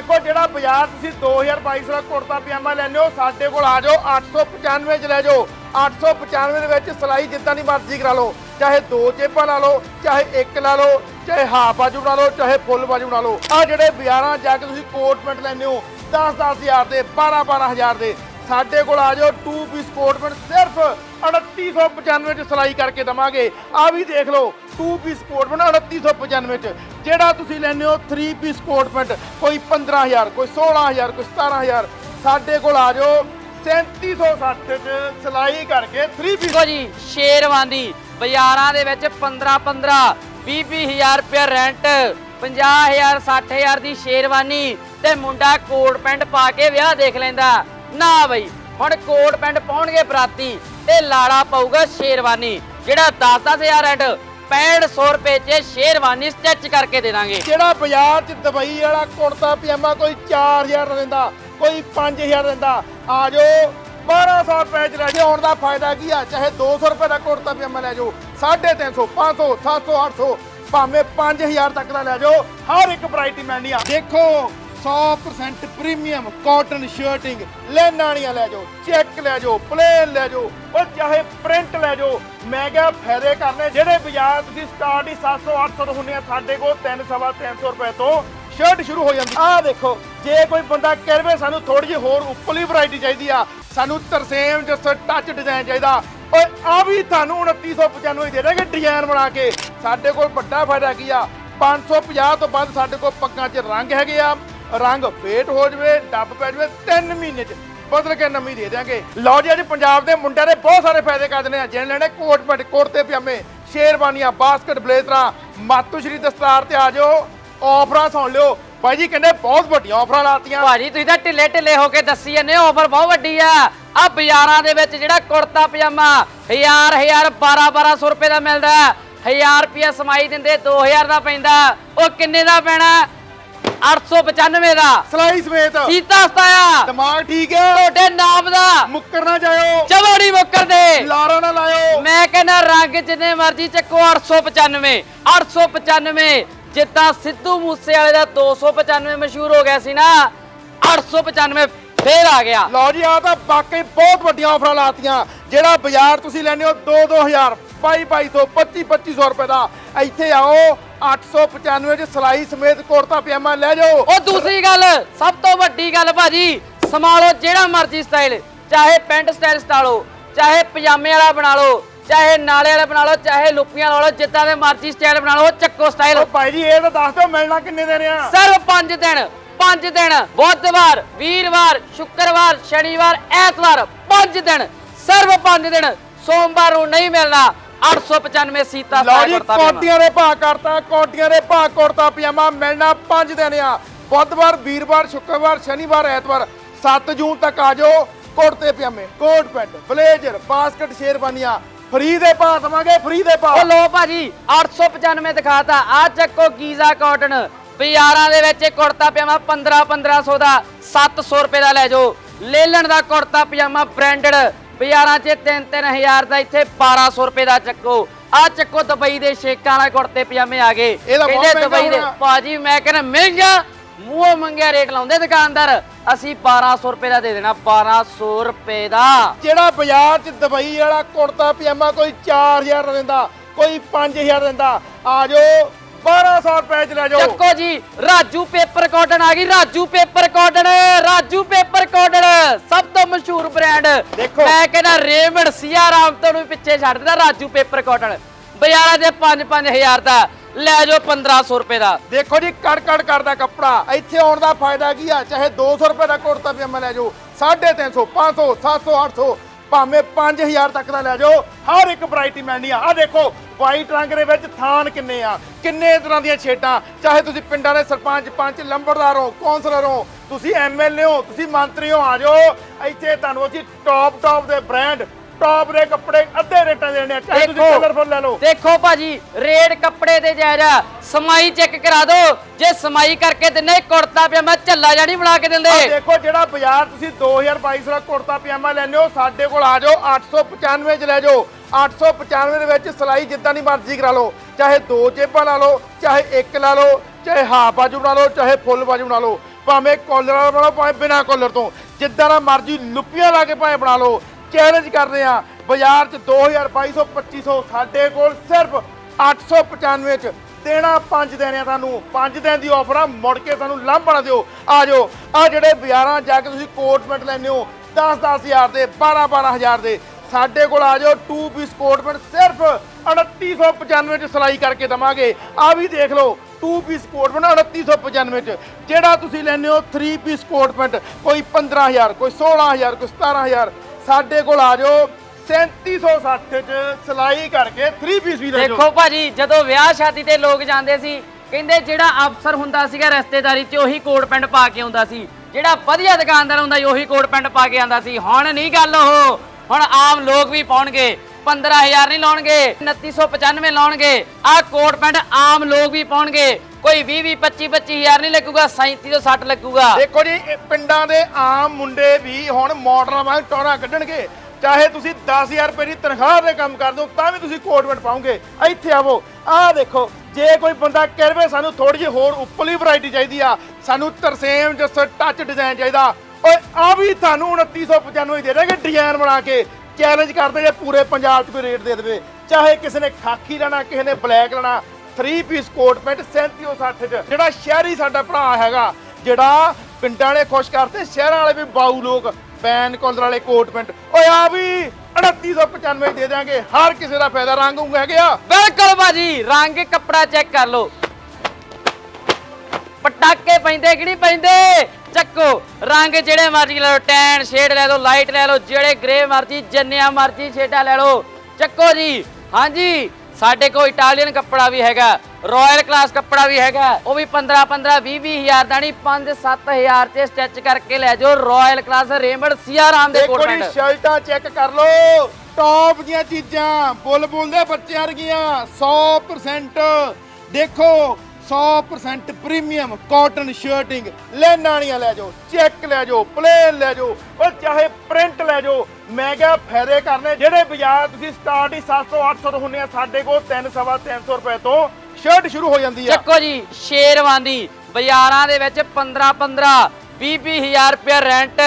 ਦੇਖੋ ਜਿਹੜਾ ਬਾਜ਼ਾਰ ਤੁਸੀਂ 2022 ਦਾ ਕੁੜਤਾ ਪਜਾਮਾ ਲੈਂਦੇ ਹੋ, ਸਾਡੇ ਕੋਲ ਆ ਜਾਓ 895 ਚ ਲੈ ਜਾਓ। 895 ਦੇ ਵਿੱਚ ਸਿਲਾਈ ਜਿੱਦਾਂ ਦੀ ਮਰਜ਼ੀ ਕਰਾ ਲਓ, ਚਾਹੇ ਦੋ ਚੇਪਾਂ ਲਾ ਲਓ, ਚਾਹੇ ਇੱਕ ਲਾ ਲਓ, ਚਾਹੇ ਹਾਫ ਬਾਜੂ ਬਣਾ ਲਓ, ਚਾਹੇ ਫੁੱਲ ਬਾਜੂ ਬਣਾ ਲਓ। ਆ ਜਿਹੜੇ ਬਾਜ਼ਾਰਾਂ ਜਾ ਕੇ ਤੁਸੀਂ ਕੋਟ ਪੈਂਟ ਲੈਂਦੇ ਹੋ 10-10000 ਦੇ 12-12000 ਦੇ ਸਾਡੇ ਕੋਲ ਆ ਜਾਓ 2 ਪੀਸ ਕੋਟ ਪੈਂਟ ਸਿਰਫ 3895 ਚ ਸਿਲਾਈ ਕਰਕੇ ਦਵਾਂਗੇ। ਆ ਵੀ ਦੇਖ ਲਓ 2 ਪੀਸ ਕੋਟ 3895 ਚ। ਜਿਹੜਾ ਤੁਸੀਂ ਲੈਂਦੇ ਹੋ 3 ਪੀਸ ਕੋਟ ਕੋਈ 15000 ਕੋਈ 16000 ਕੋਈ 17000 ਸਾਡੇ ਕੋਲ ਆ ਜਾਓ 3760 ਚ ਸਿਲਾਈ ਕਰਕੇ 3 ਪੀਸ ਦੇਖੋ ਜੀ ਸ਼ੇਰਵਾਨੀ ਬਾਜ਼ਾਰਾਂ ਦੇ ਵਿੱਚ 15 15 20 20000 ਰੁਪਏ ਰੈਂਟ 50000 60000 ਦੀ ਸ਼ੇਰਵਾਨੀ ਤੇ ਮੁੰਡਾ ਕੋਟ ਪੈਂਟ ਪਾ ਕੇ ਵਿਆਹ ਦੇਖ ਲੈਂਦਾ। ਨਾ ਬਈ। ਹੁਣ ਕੋਟ ਪੈਂਟ ਪਾਉਣਗੇ ਬਰਾਤੀ ਤੇ ਲਾੜਾ ਪਊਗਾ ਸ਼ੇਰਵਾਨੀ, ਜਿਹੜਾ 10-10000 ਰੈਂਟ 6500 ਰੁਪਏ 'ਚ ਸ਼ੇਰਵਾਨੀ ਸਟਿਚ ਕਰਕੇ ਦੇ ਦਾਂਗੇ। ਜਿਹੜਾ ਬਾਜ਼ਾਰ 'ਚ ਦੁਬਈ ਵਾਲਾ ਕੁੜਤਾ, ਪਜਾਮਾ ਕੋਈ 4000 ਦਾ ਦਿੰਦਾ ਕੋਈ 5000 ਦਿੰਦਾ ਆ ਜਾਓ। 1200 ਰੁਪਏ 'ਚ ਲੈ ਜਾਓ ਆਉਣ ਦਾ ਫਾਇਦਾ ਕੀ ਆ? ਚਾਹੇ 200 ਰੁਪਏ ਦਾ ਕੁੜਤਾ, ਪਜਾਮਾ ਲੈ ਜਾਓ 350 500 700 800 ਭਾਵੇਂ 5000 ਤੱਕ ਦਾ ਲੈ ਜਾਓ, ਹਰ ਇੱਕ ਵੈਰਾਈਟੀ ਮਿਲਣੀ ਆ। ਦੇਖੋ 100% ਪ੍ਰੀਮੀਅਮ ਕਾਟਨ ਸ਼ਰਟਿੰਗ ਲੈਣ ਲੈ ਜਾਓ ਚੈੱਕ ਲੈ ਜਾਓ ਪਲੇਨ ਲੈ ਜਾਓ ਉਹ ਚਾਹੇ ਪ੍ਰਿੰਟ ਲੈ ਜਾਓ, ਮੈਂ ਕਿਹਾ ਫਾਇਦੇ ਕਰਨੇ। ਜਿਹੜੇ ਬਾਜ਼ਾਰ ਤੁਸੀਂ ਸਟਾਰਟ ਹੀ 700 800 ਤੋਂ ਹੁੰਦੇ ਆ, ਸਾਡੇ ਕੋਲ 3 ਸਵਾ 300 ਰੁਪਏ ਤੋਂ ਸ਼ਰਟ ਸ਼ੁਰੂ ਹੋ ਜਾਂਦੀ। ਆਹ ਦੇਖੋ, ਜੇ ਕੋਈ ਬੰਦਾ ਕਹਿਵੇ ਸਾਨੂੰ ਥੋੜੀ ਜਿਹੀ ਹੋਰ ਉੱਪਰਲੀ ਵੈਰਾਈਟੀ ਚਾਹੀਦੀ ਆ, ਸਾਨੂੰ ਤਰਸੇਮ ਜਿਸ ਟੱਚ ਡਿਜ਼ਾਈਨ ਚਾਹੀਦਾ। ਓਏ ਆ ਵੀ ਤੁਹਾਨੂੰ 2995 ਹੀ ਦੇ ਦੇਣਗੇ ਡਿਜ਼ਾਈਨ ਬਣਾ ਕੇ। ਸਾਡੇ ਕੋਲ ਵੱਡਾ ਫਾਇਦਾ ਕੀ ਆ? 550 ਤੋਂ ਵੱਧ ਸਾਡੇ ਕੋਲ ਪੱਗਾਂ 'ਚ ਰੰਗ ਹੈਗੇ ਆ। ਰੰਗ ਫੇਟ ਹੋ ਜਵੇ, ਡੱਬ ਪੈ ਜਵੇ 3 ਮਹੀਨੇ 'ਚ ਬਦਲ ਕੇ ਨਵੀਂ ਦੇ ਦਿਆਂਗੇ। ਲਓ ਜੀ, ਅੱਜ ਪੰਜਾਬ ਦੇ ਮੁੰਡਿਆਂ ਦੇ ਬਹੁਤ ਸਾਰੇ ਫਾਇਦੇ ਕਰ ਦਿੰਦੇ ਜਿਹਨੇ ਲੈਣੇ ਕੋਟ ਪੈਂਟ ਕੁੜਤੇ, ਪਜਾਮੇ, ਸ਼ੇਰਵਾਨੀਆਂ, ਬਾਸਕਟ, ਬਲੇਜ਼ਰਾਂ ਮਾਤੂ ਦਸਤਾਰ ਤੇ ਆ ਜਾਓ। ਆਫਰਾਂ ਸੁਣ ਲਿਓ। ਭਾਈ ਜੀ, ਕਹਿੰਦੇ ਬਹੁਤ ਵੱਡੀਆਂ ਆਫਰਾਂ ਲਾਤੀਆਂ। ਭਾਜੀ, ਤੁਸੀਂ ਤਾਂ ਢਿੱਲੇ ਢਿੱਲੇ ਹੋ ਕੇ ਦੱਸੀ ਜਾਂਦੇ ਹੋ, ਆਫਰ ਬਹੁਤ ਵੱਡੀ ਆ। ਆ ਬਾਜ਼ਾਰਾਂ ਦੇ ਵਿੱਚ ਜਿਹੜਾ ਕੁੜਤਾ, ਪਜਾਮਾ, ਹਜ਼ਾਰ ਹਜ਼ਾਰ 12 1200 ਰੁਪਏ ਦਾ ਮਿਲਦਾ। 1000 ਰੁਪਿਆ ਸਮਾਈ ਦਿੰਦੇ 2000 ਦਾ ਪੈਂਦਾ। ਉਹ ਕਿੰਨੇ ਦਾ ਪੈਣਾ? 895 ਦਾ। ਸਲਾਈ ਸਮੇਤ। ਸੀਤਾ ਸਤਾਇਆ। ਦਿਮਾਗ ਠੀਕ ਹੈ। ਤੁਹਾਡੇ ਨਾਮ ਦਾ। ਮੁੱਕਰ ਨਾ ਜਾਇਓ। ਨਹੀਂ ਮੁੱਕਰਦੇ ਲਾਰਾ ਨਾ ਲਾਇਓ। ਮੈਂ ਕਹਿੰਦਾ ਰੰਗ ਜਿੰਨੇ ਮਰਜ਼ੀ ਚੱਕੋ 895 895 ਜਿੱਦਾਂ ਸਿੱਧੂ ਮੂਸੇ ਵਾਲੇ ਦਾ 295 ਮਸ਼ਹੂਰ ਹੋ ਗਿਆ ਸੀ ਨਾ 895 ਫੇਰ ਆ ਗਿਆ। ਲਓ ਜੀ ਆ ਤਾਂ ਵਾਕਈ ਬਹੁਤ ਵੱਡੀਆਂ ਆਫਰਾਂ ਲਾਤੀਆਂ। ਜਿਹੜਾ ਬਾਜ਼ਾਰ ਤੁਸੀਂ ਲੈਣੇ ਹੋ 2 2000 22 2200 25 2500 ਰੁਪਏ ਦਾ। ਇੱਥੇ ਆਓ 895 ਚ ਸਲਾਈ ਸਮੇਤ ਕੁੜਤਾ ਪਜਾਮਾ ਲੈ ਜਾਓ। ਉਹ ਦੂਸਰੀ ਗੱਲ ਸਭ ਤੋਂ ਵੱਡੀ ਗੱਲ ਭਾਜੀ ਸੰਭਾਲੋ ਜਿਹੜਾ ਮਰਜ਼ੀ ਸਟਾਈਲ ਚਾਹੇ ਪੈਂਟ ਸਟਾਈਲ ਸਟਾ ਲਓ ਚਾਹੇ ਪਜਾਮੇ ਵਾਲਾ ਬਣਾ ਲਓ ਚਾਹੇ ਨਾਲੇ ਵਾਲਾ ਬਣਾ ਲਓ ਚਾਹੇ ਲੁੱਪੀਆਂ ਲਾ ਲਓ ਜਿੱਦਾਂ ਦੇ ਮਰਜ਼ੀ ਸਟਾਈਲ ਬਣਾ ਲਓ ਚੱਕੋ ਸਟਾਈਲ ਉਹ ਭਾਈ ਜੀ ਇਹ ਤਾਂ ਦੱਸ ਦਿਓ ਮਿਲਣਾ ਕਿੰਨੇ ਦੇ ਰਿਆ ਸਿਰਫ 5 ਦਿਨ 5 ਦਿਨ ਬੁੱਧਵਾਰ ਵੀਰਵਾਰ ਸ਼ੁੱਕਰਵਾਰ ਸ਼ਨੀਵਾਰ ਐਤਵਾਰ 5 ਦਿਨ ਸਿਰਫ 5 ਦਿਨ ਸੋਮਵਾਰ ਨੂੰ ਨਹੀਂ ਮਿਲਣਾ 895 ਸੀਤਾ ਪਜਾਮਾ। ਕੋਟੀਆਂ ਦੇ ਭਾਅ ਕਰਤਾ ਕੋਟੀਆਂ ਦੇ ਭਾਅ ਕੁੜਤਾ ਪਜਾਮਾ ਮਿਲਣਾ 5 ਦਿਨ ਆ। ਬੁੱਧਵਾਰ ਵੀਰਵਾਰ ਸ਼ੁੱਕਰਵਾਰ ਸ਼ਨੀਵਾਰ ਐਤਵਾਰ 7 ਜੂਨ ਤੱਕ ਆ ਜਾਓ। ਕੁੜਤੇ ਪਜਾਮੇ ਕੋਟ ਪੈਂਟ ਬਲੇਜ਼ਰ ਬਾਸਕਟ ਸ਼ੇਰਵਾਨੀਆਂ ਫ੍ਰੀ ਦੇ ਭਾਅ ਦਵਾਂਗੇ ਫ੍ਰੀ ਦੇ ਉਹ ਭਾਅ ਲੋ ਭਾਜੀ 895 ਦਿਖਾਤਾ। ਆ ਚੱਕੋ ਗੀਜ਼ਾ ਕਾਟਨ ਬਾਜ਼ਾਰਾਂ ਦੇ ਵਿੱਚ ਇਹ ਕੁੜਤਾ ਪਜਾਮਾ 15 1500 ਦਾ 700 ਰੁਪਏ ਦਾ ਲੈ ਜਾਓ। ਲੇਲਣ ਦਾ ਕੁੜਤਾ ਪਜਾਮਾ ਬ੍ਰਾਂਡਡ ਬਾਜ਼ਾਰਾਂ 'ਚ 3 3000 ਦਾ ਇੱਥੇ 1200 ਰੁਪਏ ਦਾ ਚੱਕੋ। ਆ ਚੱਕੋ ਦੁਬਈ ਦੇ ਸ਼ੇਕਾਂ ਵਾਲੇ ਕੁੜਤੇ ਪਜਾਮੇ ਆ ਗਏ। ਇਹ ਤਾਂ ਬਹੁਤ ਕਹਿੰਦੇ ਮਹਿੰਗਾ ਦੁਬਈ ਦੇ ਹੋਣਾ। ਭਾਜੀ ਮੈਂ ਕਹਿੰਦਾ ਮਹਿੰਗਾ ਮੂੰਹੋਂ ਮੰਗਿਆ ਰੇਟ ਲਾਉਂਦੇ ਦੁਕਾਨਦਾਰ। ਅਸੀਂ 1200 ਰੁਪਏ ਦਾ ਦੇ ਦੇਣਾ 1200 ਰੁਪਏ ਦਾ। ਜਿਹੜਾ ਬਾਜ਼ਾਰ 'ਚ ਦੁਬਈ ਵਾਲਾ ਕੁੜਤਾ ਪਜਾਮਾ ਕੋਈ 4000 ਦਾ ਦਿੰਦਾ ਕੋਈ 5000 ਦਿੰਦਾ। ਆ ਜਾਓ। 1200 ਰੁਪਏ 'ਚ ਲੈ ਜਾਓ। ਚੱਕੋ ਜੀ ਰਾਜੂ ਪੇਪਰ ਕਾਟਨ ਆ ਗਈ Raju paper cotton Raju paper cotton ਸਭ ਤੋਂ ਮਸ਼ਹੂਰ ਬ੍ਰਾਂਡ। ਮੈਂ ਕਹਿੰਦਾ ਰੇਮੰਡ ਸਿਆਰਾਮ ਤੋਂ ਨੂੰ ਪਿੱਛੇ ਛੱਡ ਦਿੱਤਾ ਰਾਜੂ ਪੇਪਰ ਕਾਟਨ। ਬਾਜ਼ਾਰਾਂ ਦੇ 5-5000 ਦਾ ਲੈ ਜਾਓ 1500 ਰੁਪਏ ਦਾ। ਦੇਖੋ ਜੀ ਕੜ ਕੜ ਕਰਦਾ ਕੱਪੜਾ ਇੱਥੇ ਆਉਣ ਦਾ ਫਾਇਦਾ ਕੀ ਆ? ਚਾਹੇ 200 ਰੁਪਏ ਦਾ ਕੁੜਤਾ ਪਜਾਮਾ ਲੈ ਜਾਓ 350 500 700 800 ਭਾਵੇਂ 5000 ਤੱਕ ਦਾ ਲੈ ਜਾਓ ਹਰ ਇੱਕ ਵੈਰਾਈਟੀ ਮਿਲਣੀ ਆ। ਆ ਦੇਖੋ ਵਾਈਟ ਰੰਗ ਦੇ ਵਿੱਚ ਥਾਨ ਕਿੰਨੇ ਆ? ਕਿੰਨੇ ਤਰ੍ਹਾਂ ਦੀਆਂ ਛੇਡਾਂ ਚਾਹੇ ਤੁਸੀਂ ਪਿੰਡਾਂ ਦੇ ਸਰਪੰਚ ਪੰਚ ਲੰਬੜਦਾਰ ਹੋ ਕੌਂਸਲਰ ਹੋ ਤੁਸੀਂ ਐਮਐਲਏ ਹੋ ਤੁਸੀਂ ਮੰਤਰੀ ਹੋ ਆ ਜਾਓ। ਇੱਥੇ ਤੁਹਾਨੂੰ ਅਸੀਂ ਟੌਪ ਟੌਪ ਦੇ ਬ੍ਰਾਂਡ ਟੌਪ ਦੇ ਕੱਪੜੇ ਅੱਧੇ ਰੇਟਾਂ ਦੇ ਦੇਣੇ ਆ। ਚਾਹੇ ਤੁਸੀਂ ਕਲਰਫੁਲ ਲੈ ਲਓ। ਦੇਖੋ ਭਾਜੀ ਰੇਟ ਕੱਪੜੇ ਦੇ ਜਾਇਜ਼ਾ ਸਮਾਈ ਚੈੱਕ ਕਰਾ ਦਿਓ ਜੇ ਸਮਾਈ ਕਰਕੇ ਦਿੰਨੇ ਕੁੜਤਾ ਪਜਾਮਾ ਝੱਲਾ ਜਾਣੀ ਬਣਾ ਕੇ ਦਿੰਦੇ। ਆਹ ਦੇਖੋ ਜਿਹੜਾ ਬਾਜ਼ਾਰ ਤੁਸੀਂ 2022 ਦਾ ਕੁੜਤਾ ਪਜਾਮਾ ਲੈਂਦੇ ਹੋ ਸਾਡੇ ਕੋਲ ਆ ਜਾਓ 895 ਚ ਲੈ ਜਾਓ। 895 ਦੇ ਵਿੱਚ ਸਿਲਾਈ ਜਿੱਦਾਂ ਦੀ ਮਰਜ਼ੀ ਕਰਾ ਲਓ, ਚਾਹੇ ਦੋ ਚੇਪਾਂ ਲਾ ਲਓ, ਚਾਹੇ ਇੱਕ ਲਾ ਲਓ, ਚਾਹੇ ਹਾਫ ਬਾਜੂ ਬਣਾ ਲਓ, ਚਾਹੇ ਫੁੱਲ ਬਾਜੂ ਬਣਾ ਲਓ, ਭਾਵੇਂ ਕਾਲਰ ਵਾਲਾ ਬਣਾ ਲਓ, ਭਾਵੇਂ ਬਿਨਾ ਕਾਲਰ ਤੋਂ, ਜਿੱਦਾਂ ਦਾ ਮਰਜ਼ੀ ਲੁੱਪੀਆਂ ਲਾ ਕੇ ਭਾਵੇਂ ਬਣਾ ਲਓ ਚੈਲੰਜ ਕਰਦੇ ਆ ਬਾਜ਼ਾਰ 'ਚ 2000 2200 2500 ਸਾਡੇ ਕੋਲ ਸਿਰਫ 895 ਚ ਦੇਣਾ 5 ਦਿਨ ਆ ਤੁਹਾਨੂੰ 5 ਦਿਨ ਦੀ ਆਫਰ ਆ, ਮੁੜ ਕੇ ਤੁਹਾਨੂੰ ਲਾਂਭਾ ਨਾ ਦਿਓ। ਆ ਜਾਓ, ਆ ਜਿਹੜੇ ਬਾਜ਼ਾਰਾਂ ਜਾ ਕੇ ਤੁਸੀਂ ਕੋਟ ਪੈਂਟ ਲੈਂਦੇ ਹੋ 10 10000 ਦੇ 12 12000 ਦੇ ਸਾਡੇ ਕੋਲ ਆ ਜਾਓ 2 ਪੀਸ ਕੋਟ ਪੈਂਟ ਸਿਰਫ 2995 ਚ ਸਿਲਾਈ ਕਰਕੇ ਦਵਾਂਗੇ। ਆ ਵੀ ਦੇਖ ਲਓ 2 ਪੀਸ ਕੋਟ ਪੈਂਟ 2995 ਚ। ਜਿਹੜਾ ਤੁਸੀਂ ਲੈਂਦੇ ਹੋ 3 ਪੀਸ ਕੋਟ ਪੈਂਟ ਕੋਈ 15000 ਕੋਈ 16000 ਕੋਈ 17000 ਸਾਡੇ ਕੋਲ ਆ ਜਾਓ 3760 ਚ ਸਿਲਾਈ ਕਰਕੇ 3 ਪੀਸ ਵੀ ਲੈ ਜਾਓ। ਦੇਖੋ ਭਾਜੀ ਜਦੋਂ ਵਿਆਹ ਸ਼ਾਦੀ ਤੇ ਲੋਕ ਜਾਂਦੇ ਸੀ ਕਹਿੰਦੇ ਜਿਹੜਾ ਅਫਸਰ ਹੁੰਦਾ ਸੀਗਾ ਰਿਸ਼ਤੇਦਾਰੀ 'ਚ ਉਹੀ ਕੋਟ ਪੈਂਟ ਪਾ ਕੇ ਆਉਂਦਾ ਸੀ। ਜਿਹੜਾ ਵਧੀਆ ਦੁਕਾਨਦਾਰ ਹੁੰਦਾ ਸੀ ਉਹੀ ਕੋਟ ਪੈਂਟ ਪਾ ਕੇ ਆਉਂਦਾ ਸੀ। ਹੁਣ ਨਹੀਂ ਗੱਲ ਉਹ। ਹੁਣ ਆਮ ਲੋਕ ਵੀ ਪਾਉਣਗੇ 15000 ਨਹੀਂ ਲਾਉਣਗੇ 2995 ਲਾਉਣਗੇ। ਆਹ ਕੋਟ ਪੈਂਟ ਆਮ ਲੋਕ ਵੀ ਪਾਉਣਗੇ, ਕੋਈ 20 20 25 25000 ਨਹੀਂ ਲੱਗੂਗਾ 37 ਤੋਂ 60 ਲੱਗੂਗਾ। ਦੇਖੋ ਜੀ, ਇਹ ਪਿੰਡਾਂ ਦੇ ਆਮ ਮੁੰਡੇ ਵੀ ਹੁਣ ਮਾਡਲਾਂ ਵਾਂਗ ਟੌਰਾਂ ਕੱਢਣਗੇ। ਚਾਹੇ ਤੁਸੀਂ 10000 ਰੁਪਏ ਦੀ ਤਨਖਾਹ ਦੇ ਕੰਮ ਕਰ ਦੋ ਤਾਂ ਵੀ ਤੁਸੀਂ ਕੋਟ ਪੈਂਟ ਪਾਉਂਗੇ। ਇੱਥੇ ਆਵੋ, ਆਹ ਦੇਖੋ, ਜੇ ਕੋਈ ਬੰਦਾ ਕਹਿਵੇ ਸਾਨੂੰ ਥੋੜੀ ਜਿਹੀ ਹੋਰ ਉੱਪਰਲੀ ਵੈਰਾਈਟੀ ਚਾਹੀਦੀ ਆ, ਸਾਨੂੰ ਤਰਸੇਮ, ਜਸ ਟੱਚ ਡਿਜ਼ਾਈਨ ਚਾਹੀਦਾ ਓਏ, ਆ ਵੀ ਤੁਹਾਨੂੰ 2995 ਦੇ ਦੇਣਗੇ ਡਿਜ਼ਾਈਨ ਬਣਾ ਕੇ। ਚੈਲੰਜ ਕਰਦੇ ਜੇ ਪੂਰੇ ਪੰਜਾਬ 'ਚ ਕੋਈ ਰੇਟ ਦੇ ਦੇਵੇ। ਚਾਹੇ ਕਿਸੇ ਨੇ ਖਾਕੀ ਲੈਣਾ, ਕਿਸੇ ਨੇ ਬਲੈਕ ਲੈਣਾ 3 ਪੀਸ ਕੋਟ ਪੈਂਟ 3760 ਚ। ਜਿਹੜਾ ਸ਼ਹਿਰੀ ਸਾਡਾ ਭਰਾ ਹੈਗਾ, ਜਿਹੜਾ ਪਿੰਡਾਂ ਵਾਲੇ ਖੁਸ਼ ਕਰਤੇ ਸ਼ਹਿਰਾਂ ਵਾਲੇ ਵੀ ਬਾਊ ਲੋਕ, ਪੈਨ ਕਾਲਰ ਵਾਲੇ ਕੋਟ ਪੈਂਟ ਓਏ, ਆ ਵੀ 2995 ਦੇ ਦਿਆਂਗੇ। ਹਰ ਕਿਸੇ ਦਾ ਫਾਇਦਾ। ਰੰਗ ਹੁੰਗ ਹੈਗੇ ਆ? ਬਿਲਕੁਲ ਭਾਜੀ, ਰੰਗ ਕੱਪੜਾ ਚੈੱਕ ਕਰ ਲਓ। ਪਟਾਕੇ ਪੈਂਦੇ ਕਿ ਨਹੀਂ ਪੈਂਦੇ? ਚੱਕੋ ਰੰਗ ਜਿਹੜੇ ਮਰਜ਼ੀ ਲੈ ਲਓ ਟੈਨ ਸ਼ੇਡ ਲੈ ਲਓ ਲਾਈਟ ਲੈ ਲਓ ਜਿਹੜੇ ਗ੍ਰੇ ਮਰਜ਼ੀ ਜੰਨਿਆ ਮਰਜ਼ੀ ਸ਼ੇਡਾਂ ਲੈ ਲਓ। ਚੱਕੋ ਜੀ। ਹਾਂਜੀ ਸਾਡੇ ਕੋਲ ਇਟਾਲੀਅਨ ਕੱਪੜਾ ਵੀ ਹੈਗਾ ਰਾਇਲ ਕਲਾਸ ਕੱਪੜਾ ਵੀ ਹੈਗਾ ਉਹ ਵੀ 15 15 20 20 ਹਜ਼ਾਰ ਦਾ ਨਹੀਂ 5 7000 ਚ ਸਟਿਚ ਕਰਕੇ ਲੈ ਜਾਓ ਰਾਇਲ ਕਲਾਸ ਰੇਮੰਡ ਸੀਆਰਾਮ ਦੇ ਦੇਖੋ ਕੋਟ ਜੀ ਪੈਂਟ ਸ਼ਰਟਾਂ ਚੈੱਕ ਕਰ ਲਓ ਟੌਪ ਦੀਆਂ ਚੀਜ਼ਾਂ ਬੁੱਲ ਬੁੱਲ ਦੇ ਬੱਚਿਆਂ ਵਰਗੀਆਂ 100% ਦੇਖੋ 100% ਪ੍ਰੀਮੀਅਮ ਕਾਟਨ ਸ਼ਰਟਿੰਗ ਲੈਣਾ ਲੈ ਜਾਓ ਚੈੱਕ ਲੈ ਜਾਓ ਪਲੇਨ ਲੈ ਜਾਓ ਉਹ ਚਾਹੇ ਪ੍ਰਿੰਟ ਲੈ ਜਾਓ ਮੈਂ ਫਾਇਦੇ ਕਰਨੇ ਜਿਹੜੇ ਬਾਜ਼ਾਰ ਤੁਸੀਂ ਸਟਾਰਟ ਹੀ 700 800 ਤੋਂ ਹੁੰਨੇ ਆ, ਸਾਡੇ ਕੋਲ 3 ਸਵਾ 300 ਰੁਪਏ ਤੋਂ ਸ਼ਰਟ ਸ਼ੁਰੂ ਹੋ ਜਾਂਦੀ ਆ। ਚੱਕੋ ਜੀ, ਸ਼ੇਰਵਾਨੀ, ਬਾਜ਼ਾਰਾਂ ਦੇ ਵਿੱਚ 15 15 20 20 ਹਜ਼ਾਰ ਰੁਪਏ ਰੈਂਟ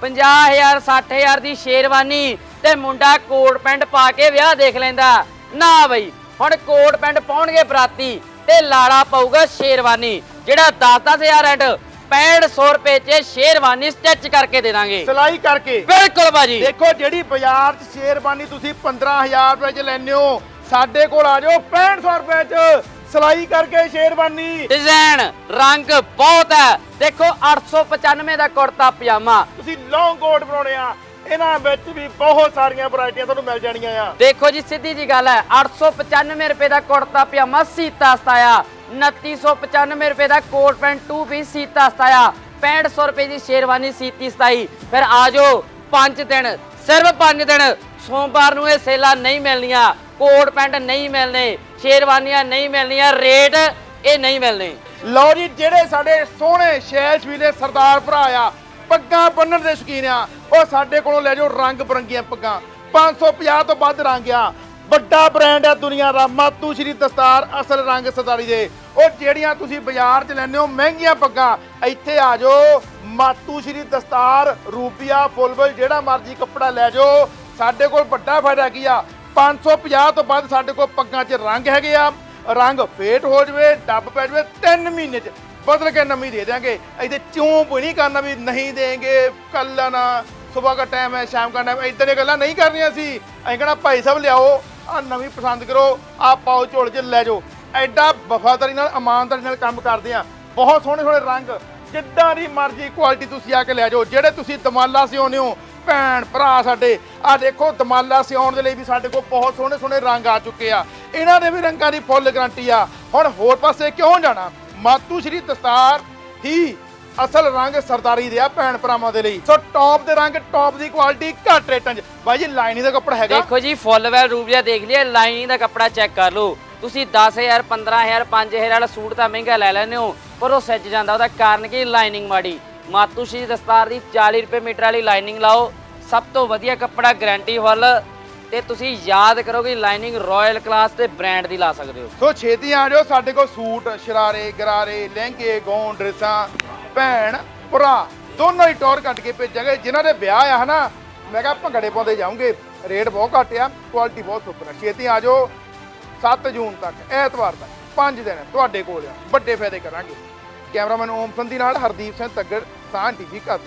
50000 60000 ਦੀ ਸ਼ੇਰਵਾਨੀ ਤੇ ਮੁੰਡਾ ਕੋਟ ਪੈਂਟ ਪਾ ਕੇ ਵਿਆਹ ਦੇਖ ਲੈਂਦਾ। ਨਾ ਬਈ, ਹੁਣ ਕੋਟ ਪੈਂਟ ਪਾਉਣਗੇ ਬਰਾਤੀ। ਤੇ ਲਾੜਾ ਪਊਗਾ ਸ਼ੇਰਵਾਨੀ। ਜਿਹੜਾ 10 10000 ਰੈਂਟ 6500 ਰੁਪਏ 'ਚ ਸ਼ੇਰਵਾਨੀ ਸਟਿਚ ਕਰਕੇ ਦੇ ਦਾਂਗੇ। ਸਿਲਾਈ ਕਰਕੇ। ਬਿਲਕੁਲ ਬਾਜੀ ਦੇਖੋ ਜਿਹੜੀ ਬਾਜ਼ਾਰ 'ਚ ਸ਼ੇਰਬਾਨੀ ਤੁਸੀਂ 15000 ਰੁਪਏ 'ਚ ਲੈਂਦੇ ਹੋ ਸਾਡੇ ਕੋਲ ਆ ਜਾਓ 6500 ਰੁਪਏ 'ਚ ਸਿਲਾਈ ਕਰਕੇ ਸ਼ੇਰਬਾਨੀ ਡਿਜ਼ਾਈਨ ਰੰਗ ਬਹੁਤ ਹੈ। ਦੇਖੋ 895 ਦਾ ਕੁੜਤਾ ਪਜਾਮਾ। ਤੁਸੀਂ ਲੌਂਗ ਕੋਟ ਬਣਾਉਣੇ ਆ ਇਹਨਾਂ ਵਿੱਚ ਵੀ ਬਹੁਤ ਸਾਰੀਆਂ ਵੈਰਾਈਟੀਆਂ ਤੁਹਾਨੂੰ ਮਿਲ ਜਾਣੀਆਂ ਆ। ਦੇਖੋ ਜੀ ਸਿੱਧੀ ਜੀ ਗੱਲ ਹੈ 895 ਰੁਪਏ ਦਾ ਕੁੜਤਾ ਪਜਾਮਾ ਸੀਤਾ ਸਤਾਇਆ 2995 ਰੁਪਏ ਦਾ ਕੋਟ ਪੈਂਟ 2 ਪੀਸ ਸੀਤਾ ਸਤਾਇਆ 6500 ਰੁਪਏ ਦੀ ਸ਼ੇਰਵਾਨੀ ਸੀਤੀ ਸਤਾਈ। ਫਿਰ ਆ ਜਾਓ 5 ਦਿਨ ਸਿਰਫ 5 ਦਿਨ ਸੋਮਵਾਰ ਨੂੰ ਇਹ ਸੇਲਾਂ ਨਹੀਂ ਮਿਲਣੀਆਂ ਕੋਟ ਪੈਂਟ ਨਹੀਂ ਮਿਲਣੇ ਸ਼ੇਰਵਾਨੀਆਂ ਨਹੀਂ ਮਿਲਣੀਆਂ ਰੇਟ ਇਹ ਨਹੀਂ ਮਿਲਣੇ। ਲਓ ਜੀ ਜਿਹੜੇ ਸਾਡੇ ਸੋਹਣੇ ਸ਼ੈਲ ਸ਼ਵੀਲੇ ਸਰਦਾਰ ਭਰਾ ਆ ਪੱਗਾਂ ਬੰਨਣ ਦੇ ਸ਼ੌਕੀਨ ਆ ਉਹ ਸਾਡੇ ਕੋਲੋਂ ਲੈ ਜਾਓ ਰੰਗ ਬਰੰਗੀਆਂ ਪੱਗਾਂ। 550 ਤੋਂ ਵੱਧ ਰੰਗ ਆ। ਵੱਡਾ ਬ੍ਰਾਂਡ ਆ ਦੁਨੀਆ ਦਾ, ਮਾਤੂ ਸ਼੍ਰੀ ਦਸਤਾਰ ਅਸਲ ਰੰਗ ਸਰਦਾਰੀ ਦੇ। ਉਹ ਜਿਹੜੀਆਂ ਤੁਸੀਂ ਬਾਜ਼ਾਰ 'ਚ ਲੈਂਦੇ ਹੋ, ਮਹਿੰਗੀਆਂ ਪੱਗਾਂ, ਇੱਥੇ ਆ ਜਾਓ। ਮਾਤੂ ਸ਼੍ਰੀ ਦਸਤਾਰ ਰੂਪੀਆ ਫੁੱਲਬਲ ਜਿਹੜਾ ਮਰਜ਼ੀ ਕੱਪੜਾ ਲੈ ਜਾਓ। ਸਾਡੇ ਕੋਲ ਵੱਡਾ ਫਾਇਦਾ ਕੀ ਆ? 550 ਤੋਂ ਵੱਧ ਸਾਡੇ ਕੋਲ ਪੱਗਾਂ 'ਚ ਰੰਗ ਹੈਗੇ ਆ। ਰੰਗ ਫੇਟ ਹੋ ਜਵੇ, ਡੱਬ ਪੈ ਜਵੇ 3 ਮਹੀਨੇ 'ਚ ਬਦਲ ਕੇ ਨਵੀਂ ਦੇ ਦਿਆਂਗੇ। ਇਹਦੇ ਚੋਂ ਨਹੀਂ ਕਰਨਾ ਵੀ ਨਹੀਂ ਦੇਂਗੇ ਕੱਲ ਨਾ ਸਵੇਰ ਦਾ ਟਾਈਮ ਹੈ, ਸ਼ਾਮ ਦਾ ਟਾਈਮ ਇਦਾਂ ਦੀਆਂ ਗੱਲਾਂ ਨਹੀਂ ਕਰਨੀਆਂ ਸੀ। ਅਸੀਂ ਕਹਣਾ, ਭਾਈ ਸਾਹਿਬ, ਲਿਆਓ ਆ ਨਵੀਂ ਪਸੰਦ ਕਰੋ ਆ ਪਾਓ ਝੋਲ 'ਚ, ਲੈ ਜਾਓ। ਐਡਾ ਵਫਾਦਾਰੀ ਨਾਲ, ਇਮਾਨਦਾਰੀ ਨਾਲ ਕੰਮ ਕਰਦੇ ਆ। ਬਹੁਤ ਸੋਹਣੇ ਸੋਹਣੇ ਰੰਗ, ਜਿੱਦਾਂ ਦੀ ਮਰਜ਼ੀ ਕੁਆਲਿਟੀ ਤੁਸੀਂ ਆ ਕੇ ਲੈ ਜਾਓ। ਜਿਹੜੇ ਤੁਸੀਂ ਦਮਾਲਾ ਸਿਉਂਦੇ ਹੋ, ਭੈਣ ਭਰਾ ਸਾਡੇ ਆ ਦੇਖੋ, ਦਮਾਲਾ ਸਿਉਣ ਦੇ ਲਈ ਵੀ ਸਾਡੇ ਕੋਲ ਬਹੁਤ ਸੋਹਣੇ ਸੋਹਣੇ ਰੰਗ ਆ ਚੁੱਕੇ ਆ। ਇਹਨਾਂ ਦੇ ਵੀ ਰੰਗਾਂ ਦੀ ਫੁੱਲ ਗਾਰੰਟੀ ਆ। ਹੁਣ ਹੋਰ ਪਾਸੇ ਕਿਉਂ ਜਾਣਾ? ਮਾਤੂ ਸ਼੍ਰੀ ਦਸਤਾਰ ਹੀ ਅਸਲ ਰੰਗ ਸਰਦਾਰੀ ਦੇ ਆ ਭੈਣ ਭਰਾਵਾਂ ਦੇ ਲਈ। ਸੋ ਟੌਪ ਦੇ ਰੰਗ ਟੌਪ ਦੀ ਕੁਆਲਿਟੀ ਘੱਟ ਰੇਟਾਂ 'ਚ। ਬਾਈ ਜੀ ਲਾਈਨਿੰਗ ਦਾ ਕੱਪੜਾ ਹੈਗਾ। ਦੇਖੋ ਜੀ ਫੁੱਲ ਵੈਲ ਰੂਬੀਆ ਦੇਖ ਲਿਆ ਲਾਈਨਿੰਗ ਦਾ ਕੱਪੜਾ ਚੈੱਕ ਕਰ ਲਓ। ਤੁਸੀਂ 10000 15000 5000 ਵਾਲਾ ਸੂਟ ਤਾਂ ਮਹਿੰਗਾ ਲੈ ਲੈਂਦੇ ਹੋ ਪਰ ਉਹ ਸੱਜ ਜਾਂਦਾ ਉਹਦਾ ਕਾਰਨ ਕੀ? ਲਾਈਨਿੰਗ ਮਾੜੀ। ਮਾਤੂ ਸ਼੍ਰੀ ਦਸਤਾਰ ਦੀ 40 ਰੁਪਏ ਮੀਟਰ ਵਾਲੀ ਲਾਈਨਿੰਗ ਲਾਓ। ਸਭ ਤੋਂ ਵਧੀਆ ਕੱਪੜਾ ਗਾਰੰਟੀ ਫੁੱਲ ਤੇ ਤੁਸੀਂ ਯਾਦ ਕਰੋਗੇ ਲਾਈਨਿੰਗ ਰਾਇਲ ਕਲਾਸ ਤੇ ਬ੍ਰਾਂਡ ਦੀ ਲਾ ਸਕਦੇ ਹੋ। ਸੋ ਛੇਤੀ ਆ ਜਾਓ ਸਾਡੇ ਕੋਲ ਸੂਟ ਸ਼ਰਾਰੇ ਗਰਾਰੇ ਲਹਿੰਗੇ ਗੌਨ ਡਰੈਸਾਂ ਭੈਣ, ਭਰਾ, ਦੋਨੋਂ ਹੀ ਟੌਰ ਕੱਟ ਕੇ ਭੇਜਾਂਗੇ, ਜਿਨ੍ਹਾਂ ਦੇ ਵਿਆਹ ਆ, ਹਨਾ? ਮੈਂ ਕਿਹਾ ਭੰਗੜੇ ਪਾਉਂਦੇ ਜਾਓਗੇ ਰੇਟ ਬਹੁਤ ਘੱਟ ਆ ਕੁਆਲਿਟੀ ਬਹੁਤ ਸੁਪਰ ਹੈ ਛੇਤੀ ਆ ਜਾਓ। 7 ਜੂਨ ਤੱਕ, ਐਤਵਾਰ ਤੱਕ 5 ਦਿਨ ਤੁਹਾਡੇ ਕੋਲ ਆ। ਵੱਡੇ ਫਾਇਦੇ ਕਰਾਂਗੇ। ਕੈਮਰਾਮੈਨ ਓਮ ਸੰਧੀ ਨਾਲ ਹਰਦੀਪ ਸਿੰਘ ਤੱਗੜ ਸਾਹ ਟੀਵੀ ਘਰ